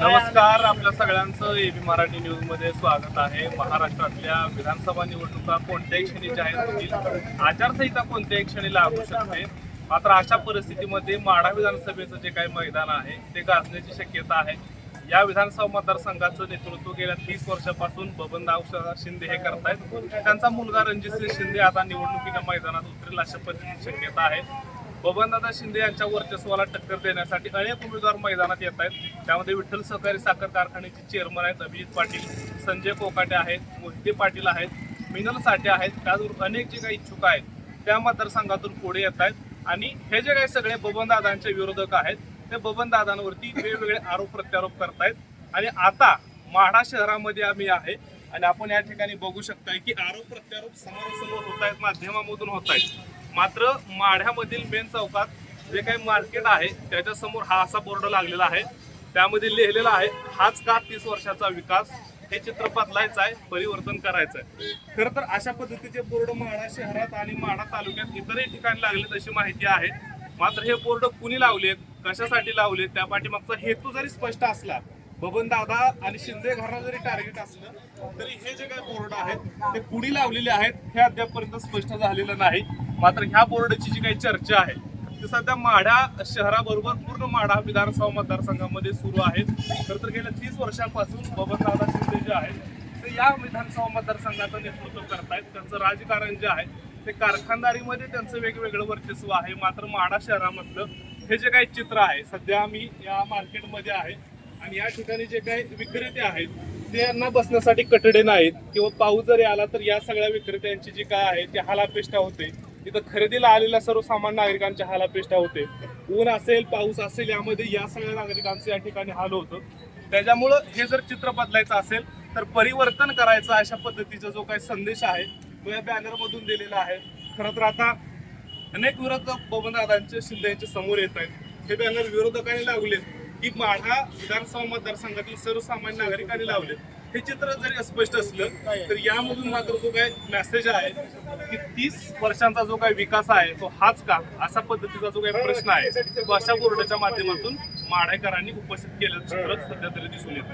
नमस्कार आपल्या सगळ्यांचं बी मराठी न्यूजमध्ये स्वागत आहे. महाराष्ट्रातल्या विधानसभा निवडणुका कोणत्याही क्षणी जाहीर होतील आचारसंहिता कोणत्याही क्षणी लागू शकते. मात्र अशा परिस्थितीमध्ये माढा विधानसभेचं जे काही मैदान आहे ते गाजण्याची शक्यता आहे. या विधानसभा मतदारसंघाचं नेतृत्व गेल्या तीस वर्षापासून बबनराव शिंदे हे करतायत. त्यांचा मुलगा रणजितसिंह शिंदे आता निवडणुकीच्या मैदानात उतरेल अशा पद्धतीची शक्यता आहे. बबनदादा शिंदे यांच्या वर्चस्वाला टक्कर देण्यासाठी अनेक उमेदवार मैदानात येत आहेत. त्यामध्ये विठ्ठल सहकारी साखर कारखान्याचे चेअरमन आहेत अभिजित पाटील संजय कोकाटे आहेत मोहिते पाटील आहेत मिनल साठे आहेत. त्याचबरोबर अनेक जे काही इच्छुक आहेत त्या मतदारसंघातून पुढे येत आहेत. आणि हे जे काही सगळे बबनदादांचे विरोधक आहेत ते बबनदादांवरती वेगवेगळे आरोप प्रत्यारोप करतायत. आणि आता माढा शहरामध्ये आम्ही आहे आणि आपण या ठिकाणी बघू शकताय की आरोप प्रत्यारोप समोरासमोर होत आहेत माध्यमामधून होत आहेत. मात्र माढ्यामधील मेन चौकात जे काही मार्केट आहे त्याच्यासमोर हा असा बोर्ड लागलेला आहे. त्यामध्ये लिहिलेला आहे हाच का तीस वर्षाचा विकास? हे चित्र बदलायचं आहे परिवर्तन करायचं आहे खरं तर अशा पद्धतीचे बोर्ड माढा शहरात आणि माढा तालुक्यात इतरही ठिकाणी लागले तशी माहिती आहे. मात्र हे बोर्ड कुणी लावलेत कशासाठी लावलेत त्या पाठीमागचा हेतू जरी स्पष्ट असला बबन दादा आणि शिंदे घराला जरी टार्गेट असलं तरी हे जे काही बोर्ड आहेत ते कुणी लावलेले आहेत हे अद्यापपर्यंत स्पष्ट झालेलं नाही. मात्र ह्या बोर्डची जी काही चर्चा आहे ती सध्या माढा शहराबरोबर पूर्ण माढा विधानसभा मतदारसंघामध्ये सुरू आहे. खरं तर गेल्या तीस वर्षांपासून बबनदादा शिंदे जे आहेत ते या विधानसभा मतदारसंघाचं नेतृत्व करतायत. त्यांचं राजकारण जे आहे ते कारखानदारीमध्ये त्यांचं वेगवेगळं वर्चस्व आहे. मात्र माढा शहरामधलं हे जे काही चित्र आहे सध्या आम्ही या मार्केटमध्ये आहे आणि या ठिकाणी जे काही विक्रेते आहेत ते यांना बसण्यासाठी कटडे नाहीत. किंवा पाऊस जरी आला तर या सगळ्या विक्रेत्यांची जी काय आहे ती हालापेष्टा होते. तिथं खरेदीला आलेल्या सर्वसामान्य नागरिकांच्या हालापेष्टा होते. ऊन असेल पाऊस असेल यामध्ये या सगळ्या नागरिकांचं या ठिकाणी हाल होतं. त्याच्यामुळं हे जर चित्र बदलायचं असेल तर परिवर्तन करायचं अशा पद्धतीचा जो काही संदेश आहे तो या बॅनरमधून दिलेला आहे. खरं तर आता अनेक विरोधक बबनदादांचे शिंदे यांच्या समोर येत आहेत. हे बॅनर विरोधकांनी आहेत की माढा विधानसभा मतदारसंघातील सर्वसामान्य नागरिकांनी लावले हे चित्र जरी अस्पष्ट असलं तर यामधून मात्र जो काही मेसेज आहे की तीस वर्षांचा जो काही विकास आहे तो हाच का? अशा पद्धतीचा जो काही प्रश्न आहे तो अशा बोर्डाच्या माध्यमातून माढेकरांनी उपस्थित केल्याचं चित्र सध्या तरी दिसून येत